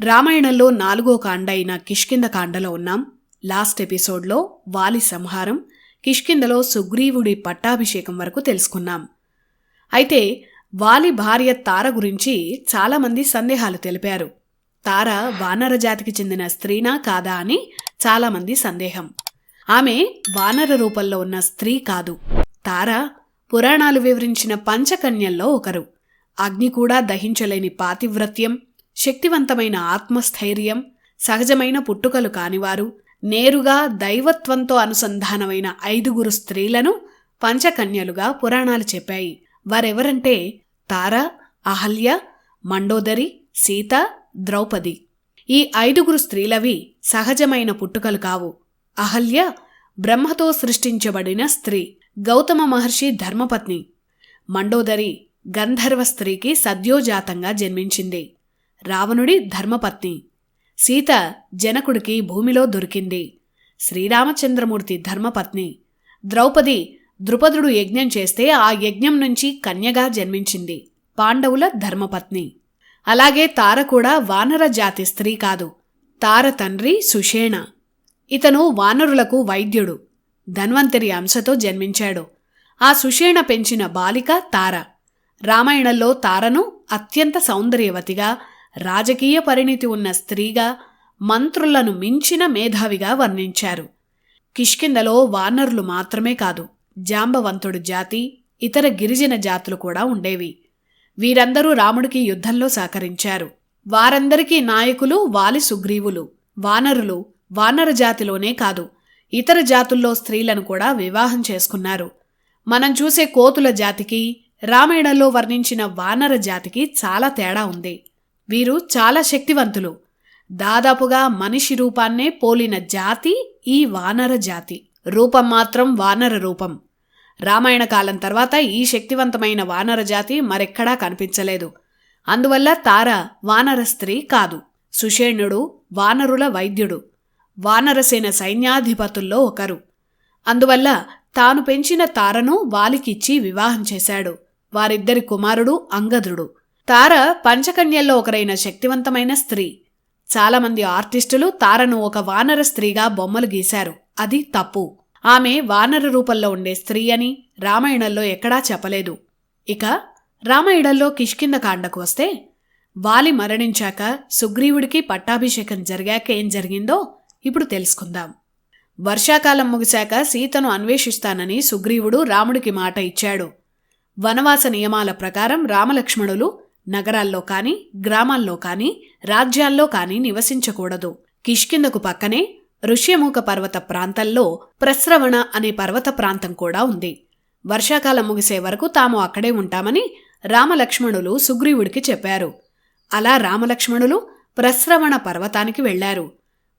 రామాయణంలో నాలుగో కాండ అయిన కిష్కింద కాండలో ఉన్నాం. లాస్ట్ ఎపిసోడ్లో వాలి సంహారం కిష్కిందలో సుగ్రీవుడి పట్టాభిషేకం వరకు తెలుసుకున్నాం. అయితే వాలి భార్య తార గురించి చాలామంది సందేహాలు తెలిపారు. తార వానర జాతికి చెందిన స్త్రీనా కాదా అని చాలామంది సందేహం. ఆమె వానర రూపంలో ఉన్న స్త్రీ కాదు. తార పురాణాలు వివరించిన పంచకన్యల్లో ఒకరు. అగ్ని కూడా దహించలేని పాతివ్రత్యం శక్తివంతమైన ఆత్మస్థైర్యం సహజమైన పుట్టుకలు కానివారు నేరుగా దైవత్వంతో అనుసంధానమైన ఐదుగురు స్త్రీలను పంచకన్యలుగా పురాణాలు చెప్పాయి. వారెవరంటే తార అహల్య మండోదరి సీత ద్రౌపది. ఈ ఐదుగురు స్త్రీలవి సహజమైన పుట్టుకలు కావు. అహల్య బ్రహ్మతో సృష్టించబడిన స్త్రీ గౌతమ మహర్షి ధర్మపత్ని. మండోదరి గంధర్వ స్త్రీకి సద్యోజాతంగా జన్మించింది. రావణుడి ధర్మపత్ని. సీత జనకుడికి భూమిలో దొరికింది. శ్రీరామచంద్రమూర్తి ధర్మపత్ని. ద్రౌపది ద్రుపదుడు యజ్ఞం చేస్తే ఆ యజ్ఞం నుంచి కన్యగా జన్మించింది. పాండవుల ధర్మపత్ని. అలాగే తార కూడా వానర జాతి స్త్రీ కాదు. తార తండ్రి సుషేణ. ఇతను వానరులకు వైద్యుడు. ధన్వంతరి అంశతో జన్మించాడు. ఆ సుషేణ పెంచిన బాలిక తార. రామాయణంలో తారను అత్యంత సౌందర్యవతిగా రాజకీయ పరిణితి ఉన్న స్త్రీగా మంత్రులను మించిన మేధావిగా వర్ణించారు. కిష్కిందలో వానరులు మాత్రమే కాదు జాంబవంతుడు జాతి ఇతర గిరిజన జాతులు కూడా ఉండేవి. వీరందరూ రాముడికి యుద్ధంలో సహకరించారు. వారందరికీ నాయకులు వాలి సుగ్రీవులు వానరులు వానర జాతిలోనే కాదు ఇతర జాతుల్లో స్త్రీలను కూడా వివాహం చేసుకున్నారు. మనం చూసే కోతుల జాతికి రామాయణంలో వర్ణించిన వానర జాతికి చాలా తేడా ఉంది. వీరు చాలా శక్తివంతులు. దాదాపుగా మనిషి రూపాన్నే పోలిన జాతి ఈ వానర జాతి. రూపం మాత్రం వానర రూపం. రామాయణ కాలం తర్వాత ఈ శక్తివంతమైన వానర జాతి మరెక్కడా కనిపించలేదు. అందువల్ల తార వానర స్త్రీ కాదు. సుషేణుడు వానరుల వైద్యుడు. వానరసేన సైన్యాధిపతుల్లో ఒకరు. అందువల్ల తాను పెంచిన తారను వాలికిచ్చి వివాహం చేశాడు. వారిద్దరి కుమారుడు అంగదుడు. తార పంచకన్యల్లో ఒకరైన శక్తివంతమైన స్త్రీ. చాలామంది ఆర్టిస్టులు తారను ఒక వానర స్త్రీగా బొమ్మలు గీశారు. అది తప్పు. ఆమె వానర రూపంలో ఉండే స్త్రీ అని రామాయణంలో ఎక్కడా చెప్పలేదు. ఇక రామాయణంలో కిష్కింద కాండకు వస్తే వాలి మరణించాక సుగ్రీవుడికి పట్టాభిషేకం జరిగాక ఏం జరిగిందో ఇప్పుడు తెలుసుకుందాం. వర్షాకాలం ముగిశాక సీతను అన్వేషిస్తానని సుగ్రీవుడు రాముడికి మాట ఇచ్చాడు. వనవాస నియమాల ప్రకారం రామలక్ష్మణులు నగరాల్లో కానీ గ్రామాల్లో కానీ రాజ్యాల్లో కానీ నివసించకూడదు. కిష్కిందకు పక్కనే ఋష్యమూక పర్వత ప్రాంతంలో ప్రస్రవణ అనే పర్వత ప్రాంతం కూడా ఉంది. వర్షాకాలం ముగిసే వరకు తాము అక్కడే ఉంటామని రామలక్ష్మణులు సుగ్రీవుడికి చెప్పారు. అలా రామలక్ష్మణులు ప్రస్రవణ పర్వతానికి వెళ్ళారు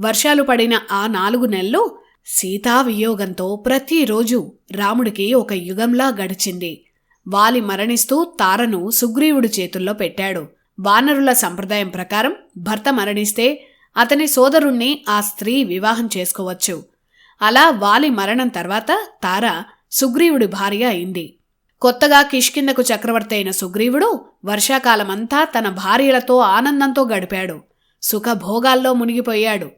వర్షాలు పడిన ఆ నాలుగు నెలలు సీతా వియోగంతో ప్రతిరోజు రాముడికి ఒక యుగంలా గడిచింది. వాలి మరణిస్తూ తారను సుగ్రీవుడి చేతుల్లో పెట్టాడు. వానరుల సంప్రదాయం ప్రకారం భర్త మరణిస్తే అతని సోదరుణ్ణి ఆ స్త్రీ వివాహం చేసుకోవచ్చు. అలా వాలి మరణం తర్వాత తార సుగ్రీవుడి భార్య అయింది. కొత్తగా కిష్కిందకు చక్రవర్తి అయిన సుగ్రీవుడు వర్షాకాలమంతా తన భార్యలతో ఆనందంతో గడిపాడు. సుఖభోగాల్లో మునిగిపోయాడు.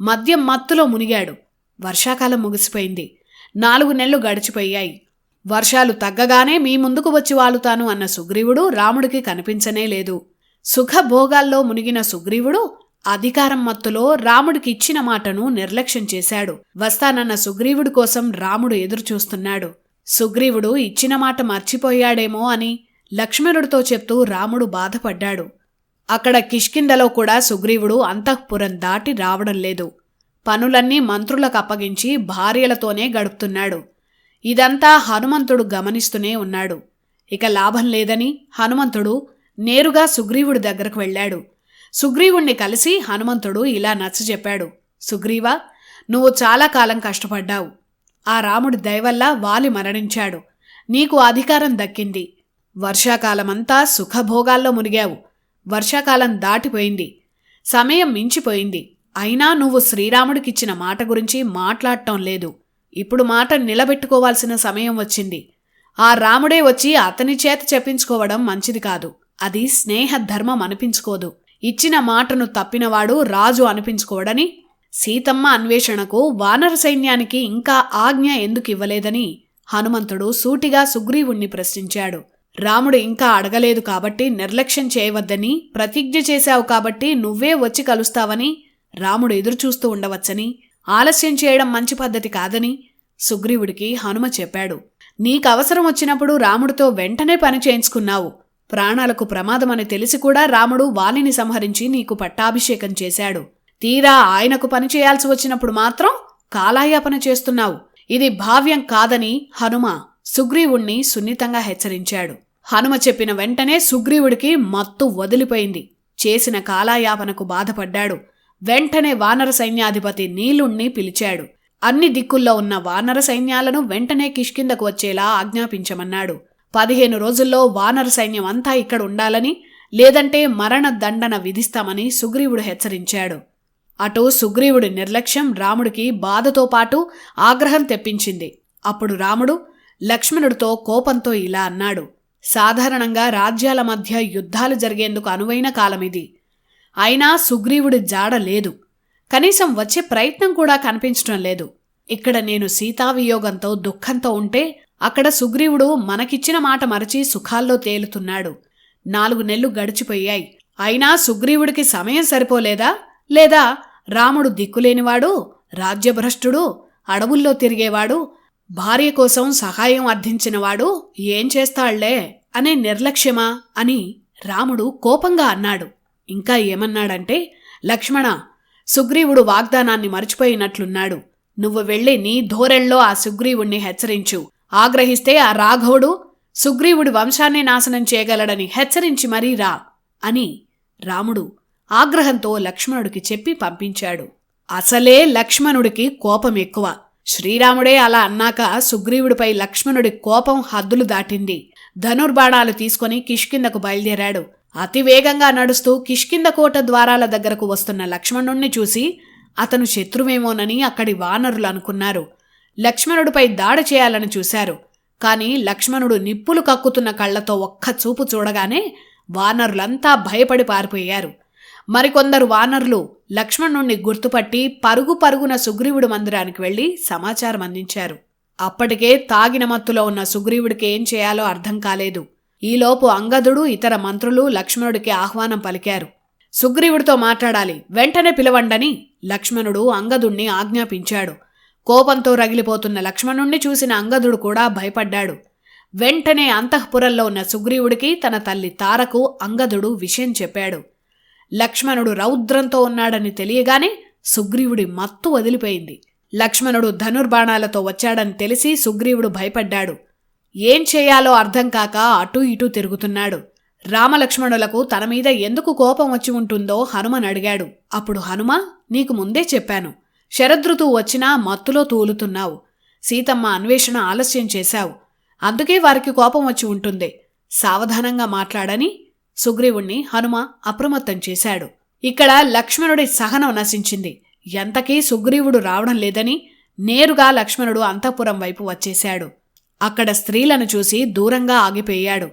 మద్యం మత్తులో మునిగాడు. వర్షాకాలం ముగిసిపోయింది. నాలుగు నెలలు గడిచిపోయాయి. వర్షాలు తగ్గగానే మీ ముందుకు వచ్చి వాలుతాను అన్న సుగ్రీవుడు రాముడికి కనిపించనే లేదు. సుఖభోగాల్లో మునిగిన సుగ్రీవుడు అధికారం మత్తులో రాముడికి ఇచ్చిన మాటను నిర్లక్ష్యం చేశాడు. వస్తానన్న సుగ్రీవుడి కోసం రాముడు ఎదురుచూస్తున్నాడు. సుగ్రీవుడు ఇచ్చిన మాట మర్చిపోయాడేమో అని లక్ష్మణుడితో చెప్తూ రాముడు బాధపడ్డాడు. అక్కడ కిష్కిందలో కూడా సుగ్రీవుడు అంతఃపురం దాటి రావడం లేదు. పనులన్నీ మంత్రులకు అప్పగించి భార్యలతోనే గడుపుతున్నాడు. ఇదంతా హనుమంతుడు గమనిస్తూనే ఉన్నాడు. ఇక లాభం లేదని హనుమంతుడు నేరుగా సుగ్రీవుడి దగ్గరకు వెళ్ళాడు. సుగ్రీవుణ్ణి కలిసి హనుమంతుడు ఇలా నచ్చజెప్పాడు సుగ్రీవా నువ్వు చాలా కాలం కష్టపడ్డావు. ఆ రాముడి దయవల్ల వాలి మరణించాడు. నీకు అధికారం దక్కింది. వర్షాకాలమంతా సుఖభోగాల్లో మునిగావు. వర్షాకాలం దాటిపోయింది. సమయం మించిపోయింది. అయినా నువ్వు శ్రీరాముడికిచ్చిన మాట గురించి మాట్లాడటం లేదు. ఇప్పుడు మాట నిలబెట్టుకోవాల్సిన సమయం వచ్చింది. ఆ రాముడే వచ్చి అతని చేత చెప్పించుకోవడం మంచిది కాదు. అది స్నేహ ధర్మం అనిపించుకోదు. ఇచ్చిన మాటను తప్పినవాడు రాజు అనిపించుకోడని సీతమ్మ అన్వేషణకు వానర సైన్యానికి ఇంకా ఆజ్ఞ ఎందుకు ఇవ్వలేదని హనుమంతుడు సూటిగా సుగ్రీవుణ్ణి ప్రశ్నించాడు. రాముడు ఇంకా అడగలేదు కాబట్టి నిర్లక్ష్యం చేయవద్దని ప్రతిజ్ఞ చేశావు కాబట్టి నువ్వే వచ్చి కలుస్తావని రాముడు ఎదురుచూస్తూ ఉండవచ్చని ఆలస్యం చేయడం మంచి పద్ధతి కాదని సుగ్రీవుడికి హనుమ చెప్పాడు. నీకు అవసరం వచ్చినప్పుడు రాముడితో వెంటనే పని చేయించుకున్నావు. ప్రాణాలకు ప్రమాదమని తెలిసి కూడా రాముడు వాలిని సంహరించి నీకు పట్టాభిషేకం చేశాడు. తీరా ఆయనకు పని చేయాల్సి వచ్చినప్పుడు మాత్రం కాలాయాపన చేస్తున్నావు. ఇది భావ్యం కాదని హనుమ సుగ్రీవుణ్ణి సున్నితంగా హెచ్చరించాడు. హనుమ చెప్పిన వెంటనే సుగ్రీవుడికి మత్తు వదిలిపోయింది. చేసిన కాలాయాపనకు బాధపడ్డాడు. వెంటనే వానర సైన్యాధిపతి నీలుణ్ణి పిలిచాడు. అన్ని దిక్కుల్లో ఉన్న వానర సైన్యాలను వెంటనే కిష్కిందకు వచ్చేలా ఆజ్ఞాపించమన్నాడు. పదిహేను రోజుల్లో వానర సైన్యం అంతా ఇక్కడ ఉండాలని లేదంటే మరణ దండన విధిస్తామని సుగ్రీవుడు హెచ్చరించాడు. అటు సుగ్రీవుడి నిర్లక్ష్యం రాముడికి బాధతో పాటు ఆగ్రహం తెప్పించింది. అప్పుడు రాముడు లక్ష్మణుడితో కోపంతో ఇలా అన్నాడు. సాధారణంగా రాజ్యాల మధ్య యుద్ధాలు జరిగేందుకు అనువైన కాలమిది. అయినా సుగ్రీవుడి జాడ లేదు. కనీసం వచ్చే ప్రయత్నం కూడా కనిపించడం లేదు. ఇక్కడ నేను సీతావియోగంతో దుఃఖంతో ఉంటే అక్కడ సుగ్రీవుడు మనకిచ్చిన మాట మరచి సుఖాల్లో తేలుతున్నాడు. నాలుగు నెలలు గడిచిపోయాయి. అయినా సుగ్రీవుడికి సమయం సరిపోలేదా? లేదా రాముడు దిక్కులేనివాడు రాజ్యభ్రష్టుడు అడవుల్లో తిరిగేవాడు భార్య కోసం సహాయం అర్థించినవాడు ఏం చేస్తాళ్ళే అనే నిర్లక్ష్యమా అని రాముడు కోపంగా అన్నాడు. ఇంకా ఏమన్నాడంటే లక్ష్మణ సుగ్రీవుడు వాగ్దానాన్ని మర్చిపోయినట్లున్నాడు. నువ్వు వెళ్ళి నీ ధోరణిలో ఆ సుగ్రీవుణ్ణి హెచ్చరించు. ఆగ్రహిస్తే ఆ రాఘవుడు సుగ్రీవుడి వంశాన్ని నాశనం చేయగలడని హెచ్చరించి మరీ రా అని రాముడు ఆగ్రహంతో లక్ష్మణుడికి చెప్పి పంపించాడు. అసలే లక్ష్మణుడికి కోపం ఎక్కువ. శ్రీరాముడే అలా అన్నాక సుగ్రీవుడిపై లక్ష్మణుడి కోపం హద్దులు దాటింది. ధనుర్బాణాలు తీసుకుని కిష్కిందకు బయలుదేరాడు. అతివేగంగా నడుస్తూ కిష్కింద కోట ద్వారాల దగ్గరకు వస్తున్న లక్ష్మణుణ్ణి చూసి అతను శత్రువేమోనని అక్కడి వానరులు అనుకున్నారు. లక్ష్మణుడిపై దాడి చేయాలని చూశారు. కాని లక్ష్మణుడు నిప్పులు కక్కుతున్న కళ్ళతో ఒక్క చూపు చూడగానే వానరులంతా భయపడి పారిపోయారు. మరికొందరు వానరులు లక్ష్మణుణ్ణి గుర్తుపట్టి పరుగు పరుగున సుగ్రీవుడి మందిరానికి వెళ్ళి సమాచారం అందించారు. అప్పటికే తాగిన మత్తులో ఉన్న సుగ్రీవుడికి ఏం చేయాలో అర్థం కాలేదు. ఈలోపు అంగదుడు ఇతర మంత్రులు లక్ష్మణుడికి ఆహ్వానం పలికారు. సుగ్రీవుడితో మాట్లాడాలి. వెంటనే పిలవండని లక్ష్మణుడు అంగదుణ్ణి ఆజ్ఞాపించాడు. కోపంతో రగిలిపోతున్న లక్ష్మణుణ్ణి చూసిన అంగదుడు కూడా భయపడ్డాడు. వెంటనే అంతఃపురంలో ఉన్న సుగ్రీవుడికి తన తల్లి తారకు అంగదుడు విషయం చెప్పాడు. లక్ష్మణుడు రౌద్రంతో ఉన్నాడని తెలియగానే సుగ్రీవుడి మత్తు వదిలిపోయింది. లక్ష్మణుడు ధనుర్బాణాలతో వచ్చాడని తెలిసి సుగ్రీవుడు భయపడ్డాడు. ఏం చేయాలో అర్థం కాక అటూ ఇటూ తిరుగుతున్నాడు. రామలక్ష్మణులకు తన మీద ఎందుకు కోపం వచ్చి ఉంటుందో హనుమన్ అడిగాడు. అప్పుడు హనుమ నీకు ముందే చెప్పాను. శరదృతువు వచ్చినా మత్తులో తూలుతున్నావు. సీతమ్మ అన్వేషణ ఆలస్యం చేశావు. అందుకే వారికి కోపం వచ్చి ఉంటుంది. సావధానంగా మాట్లాడని సుగ్రీవుణ్ణి హనుమ అప్రమత్తం చేశాడు. ఇక్కడ లక్ష్మణుడి సహనం నశించింది. ఎంతకీ సుగ్రీవుడు రావడం లేదని నేరుగా లక్ష్మణుడు అంతఃపురం వైపు వచ్చేశాడు. అక్కడ స్త్రీలను చూసి దూరంగా ఆగిపోయాడు.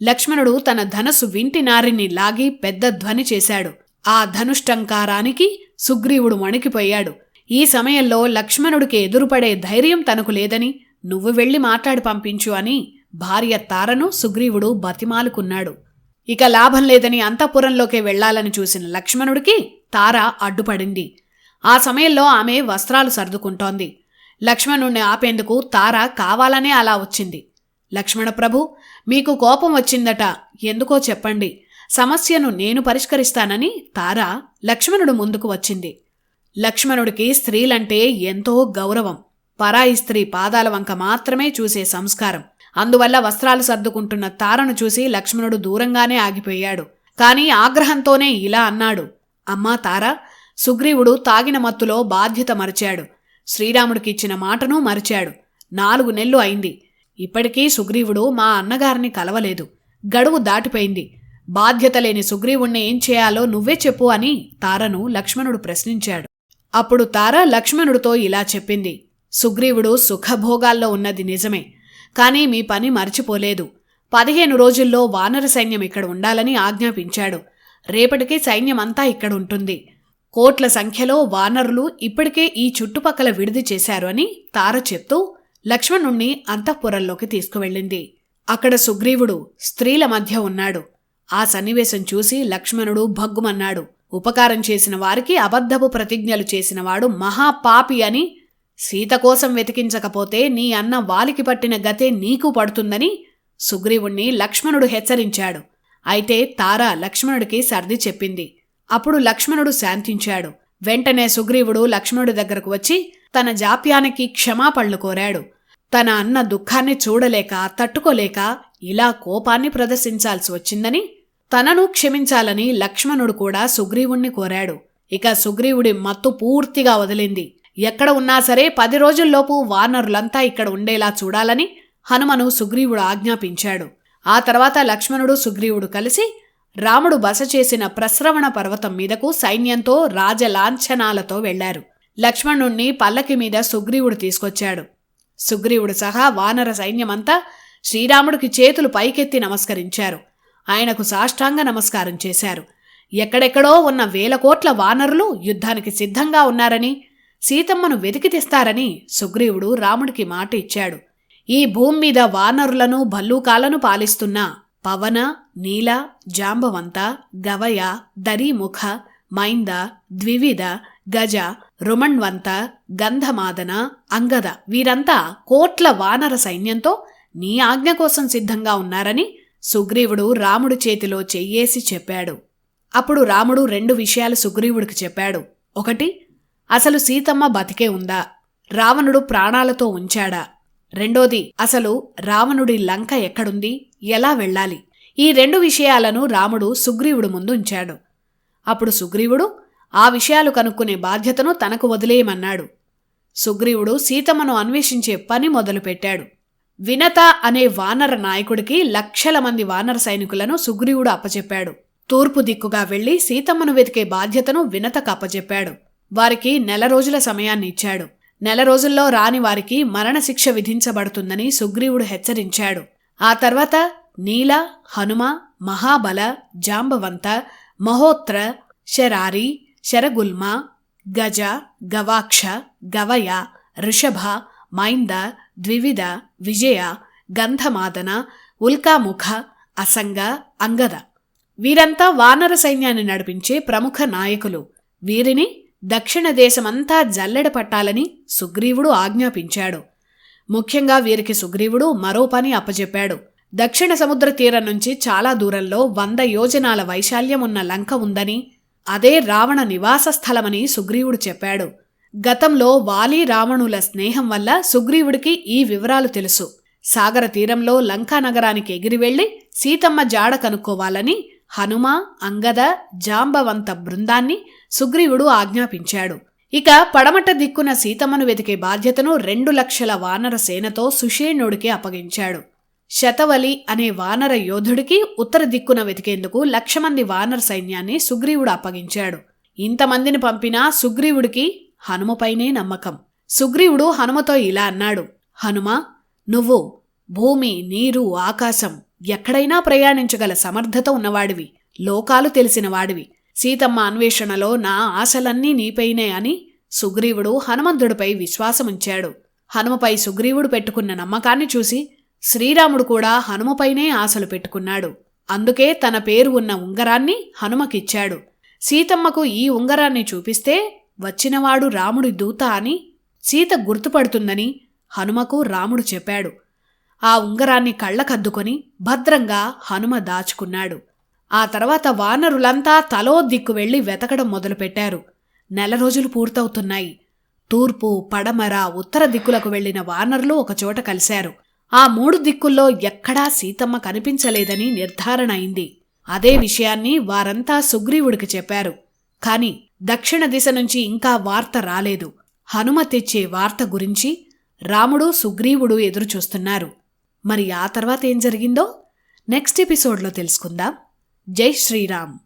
లక్ష్మణుడు తన ధనస్సు వింటి నారిని లాగి పెద్ద ధ్వని చేశాడు. ఆ ధనుష్టంకారానికి సుగ్రీవుడు వణికిపోయాడు ఈ సమయంలో లక్ష్మణుడికి ఎదురుపడే ధైర్యం తనకు లేదని నువ్వు వెళ్ళి మాట్లాడి పంపించు అని భార్య తారను సుగ్రీవుడు బతిమాలుకున్నాడు. ఇక లాభం లేదని అంతఃపురంలోకి వెళ్ళాలని చూసిన లక్ష్మణుడికి తార అడ్డుపడింది. ఆ సమయంలో ఆమె వస్త్రాలు సర్దుకుంటోంది. లక్ష్మణుణ్ణి ఆపేందుకు తార కావాలనే అలా వచ్చింది. లక్ష్మణ ప్రభు మీకు కోపం వచ్చిందట. ఎందుకో చెప్పండి. సమస్యను నేను పరిష్కరిస్తానని తార లక్ష్మణుడు ముందుకు వచ్చింది. లక్ష్మణుడికి స్త్రీలంటే ఎంతో గౌరవం. పరాయి స్త్రీ పాదాల వంక మాత్రమే చూసే సంస్కారం. అందువల్ల వస్త్రాలు సర్దుకుంటున్న తారను చూసి లక్ష్మణుడు దూరంగానే ఆగిపోయాడు. కాని ఆగ్రహంతోనే ఇలా అన్నాడు. అమ్మా తార సుగ్రీవుడు తాగిన మత్తులో బాధ్యత మరిచాడు. శ్రీరాముడికి ఇచ్చిన మాటను మరిచాడు. నాలుగు నెల్లు అయింది. ఇప్పటికీ సుగ్రీవుడు మా అన్నగారిని కలవలేదు. గడువు దాటిపోయింది. బాధ్యత లేని సుగ్రీవుణ్ణి ఏం చేయాలో నువ్వే చెప్పు అని తారను లక్ష్మణుడు ప్రశ్నించాడు. అప్పుడు తార లక్ష్మణుడితో ఇలా చెప్పింది. సుగ్రీవుడు సుఖభోగాల్లో ఉన్నది నిజమే. కానీ మీ పని మర్చిపోలేదు. పదిహేను రోజుల్లో వానర సైన్యం ఇక్కడ ఉండాలని ఆజ్ఞాపించాడు. రేపటికి సైన్యమంతా ఇక్కడుంటుంది. కోట్ల సంఖ్యలో వానరులు ఇప్పటికే ఈ చుట్టుపక్కల విడిది చేశారు అని తార చెప్తూ లక్ష్మణుణ్ణి అంతఃపురంలోకి తీసుకువెళ్ళింది. అక్కడ సుగ్రీవుడు స్త్రీల మధ్య ఉన్నాడు. ఆ సన్నివేశం చూసి లక్ష్మణుడు భగ్గుమన్నాడు. ఉపకారం చేసిన వారికి అబద్ధపు ప్రతిజ్ఞలు చేసినవాడు మహాపాపి అని సీత కోసం వెతికించకపోతే నీ అన్న వాలికి పట్టిన గతే నీకు పడుతుందని సుగ్రీవుణ్ణి లక్ష్మణుడు హెచ్చరించాడు. అయితే తార లక్ష్మణుడికి సర్ది చెప్పింది. అప్పుడు లక్ష్మణుడు శాంతించాడు. వెంటనే సుగ్రీవుడు లక్ష్మణుడి దగ్గరకు వచ్చి తన జాప్యానికి క్షమాపణలు కోరాడు. తన అన్న దుఃఖాన్ని చూడలేక తట్టుకోలేక ఇలా కోపాన్ని ప్రదర్శించాల్సి వచ్చిందని తనను క్షమించాలని లక్ష్మణుడు కూడా సుగ్రీవుణ్ణి కోరాడు. ఇక సుగ్రీవుడి మత్తు పూర్తిగా వదిలింది. ఎక్కడ ఉన్నా సరే పది రోజుల్లోపు వానరులంతా ఇక్కడ ఉండేలా చూడాలని హనుమను సుగ్రీవుడు ఆజ్ఞాపించాడు. ఆ తర్వాత లక్ష్మణుడు సుగ్రీవుడు కలిసి రాముడు బస చేసిన ప్రస్రవణ పర్వతం మీదకు సైన్యంతో రాజలాంఛనాలతో వెళ్ళారు లక్ష్మణుణ్ణి పల్లకి మీద సుగ్రీవుడు తీసుకొచ్చాడు. సుగ్రీవుడు సహా వానర సైన్యమంతా శ్రీరాముడికి చేతులు పైకెత్తి నమస్కరించారు. ఆయనకు సాష్టాంగ నమస్కారం చేశారు. ఎక్కడెక్కడో ఉన్న వేల కోట్ల వానరులు యుద్ధానికి సిద్ధంగా ఉన్నారని సీతమ్మను వెతికి తెస్తారని సుగ్రీవుడు రాముడికి మాట ఇచ్చాడు. ఈ భూమి మీద వానరులను భల్లూకాలను పాలిస్తున్న పవన నీల జాంబవంత గవయ దరీముఖ మైంద ద్వివిధ గజ రుమణ్వంత గంధమాదన అంగద వీరంతా కోట్ల వానర సైన్యంతో నీ ఆజ్ఞ కోసం సిద్ధంగా ఉన్నారని సుగ్రీవుడు రాముడి చేతిలో చెయ్యేసి చెప్పాడు. అప్పుడు రాముడు రెండు విషయాలు సుగ్రీవుడికి చెప్పాడు. ఒకటి అసలు సీతమ్మ బతికే ఉందా? రావణుడు ప్రాణాలతో ఉంచాడా? రెండోది అసలు రావణుడి లంక ఎక్కడుంది? ఎలా వెళ్ళాలి? ఈ రెండు విషయాలను రాముడు సుగ్రీవుడు ముందు ఉంచాడు. అప్పుడు సుగ్రీవుడు ఆ విషయాలు కనుక్కునే బాధ్యతను తనకు వదిలేయమన్నాడు. సుగ్రీవుడు సీతమ్మను అన్వేషించే పని మొదలుపెట్టాడు. వినత అనే వానర నాయకుడికి లక్షల మంది వానర సైనికులను సుగ్రీవుడు అప్పచెప్పాడు. తూర్పు దిక్కుగా వెళ్ళి సీతమ్మను వెతికే బాధ్యతను వినతకు అప్పచెప్పాడు. వారికి నెల రోజుల సమయాన్ని ఇచ్చాడు. నెల రోజుల్లో రాని వారికి మరణశిక్ష విధించబడుతుందని సుగ్రీవుడు హెచ్చరించాడు. ఆ తర్వాత నీల హనుమ మహాబల జాంబవంత మహోత్ర శరారి శరగుల్మ గజ గవాక్ష గవయ ఋషభ మైంద ద్వివిధ విజయ గంధమాదన ఉల్కాముఖ అసంగ అంగద. వీరంతా వానర సైన్యాన్ని నడిపించే ప్రముఖ నాయకులు. వీరిని దక్షిణ దేశమంతా జల్లెడ పట్టాలని సుగ్రీవుడు ఆజ్ఞాపించాడు. ముఖ్యంగా వీరికి సుగ్రీవుడు మరో పని అప్పచెప్పాడు దక్షిణ సముద్ర తీరం నుంచి చాలా దూరంలో వంద యోజనాల వైశాల్యం ఉన్న లంక ఉందని అదే రావణ నివాస స్థలమని సుగ్రీవుడు చెప్పాడు. గతంలో వాలి రావణుల స్నేహం వల్ల సుగ్రీవుడికి ఈ వివరాలు తెలుసు. సాగర తీరంలో లంకా నగరానికి ఎగిరి వెళ్ళి సీతమ్మ జాడ కనుక్కోవాలని హనుమ అంగద జాంబవంత బృందాన్ని సుగ్రీవుడు ఆజ్ఞాపించాడు. ఇక పడమట దిక్కున సీతమ్మను వెతికే బాధ్యతను రెండు లక్షల వానర సేనతో సుషేణుడికి అప్పగించాడు. శతవలి అనే వానర యోధుడికి ఉత్తర దిక్కున వెతికేందుకు లక్ష మంది వానర సైన్యాన్ని సుగ్రీవుడు అప్పగించాడు. ఇంతమందిని పంపినా సుగ్రీవుడికి హనుమపైనే నమ్మకం. సుగ్రీవుడు హనుమతో ఇలా అన్నాడు. హనుమ నువ్వు భూమి నీరు ఆకాశం ఎక్కడైనా ప్రయాణించగల సమర్థత ఉన్నవాడివి. లోకాలు తెలిసినవాడివి సీతమ్మ అన్వేషణలో నా ఆశలన్నీ నీపైనే అని సుగ్రీవుడు హనుమంతుడిపై విశ్వాసముంచాడు. హనుమపై సుగ్రీవుడు పెట్టుకున్న నమ్మకాన్ని చూసి శ్రీరాముడు కూడా హనుమపైనే ఆశలు పెట్టుకున్నాడు. అందుకే తన పేరు ఉన్న ఉంగరాన్ని హనుమకిచ్చాడు. సీతమ్మకు ఈ ఉంగరాన్ని చూపిస్తే వచ్చినవాడు రాముడి దూత అని సీత గుర్తుపడుతుందని హనుమకు రాముడు చెప్పాడు. ఆ ఉంగరాన్ని కళ్ళకద్దుకొని భద్రంగా హనుమ దాచుకున్నాడు. ఆ తర్వాత వానరులంతా తలో దిక్కు వెళ్ళి వెతకడం మొదలుపెట్టారు. నెల రోజులు పూర్తవుతున్నాయి. తూర్పు పడమర ఉత్తర దిక్కులకు వెళ్ళిన వానరులు ఒకచోట కలిశారు. ఆ మూడు దిక్కుల్లో ఎక్కడా సీతమ్మ కనిపించలేదని నిర్ధారణ అయింది. అదే విషయాన్ని వారంతా సుగ్రీవుడికి చెప్పారు. కాని దక్షిణ దిశ నుంచి ఇంకా వార్త రాలేదు. హనుమ తెచ్చే వార్త గురించి రాముడు సుగ్రీవుడు ఎదురుచూస్తున్నారు. మరి ఆ తర్వాత ఏం జరిగిందో? నెక్స్ట్ ఎపిసోడ్లో తెలుసుకుందాం. జై శ్రీరామ్.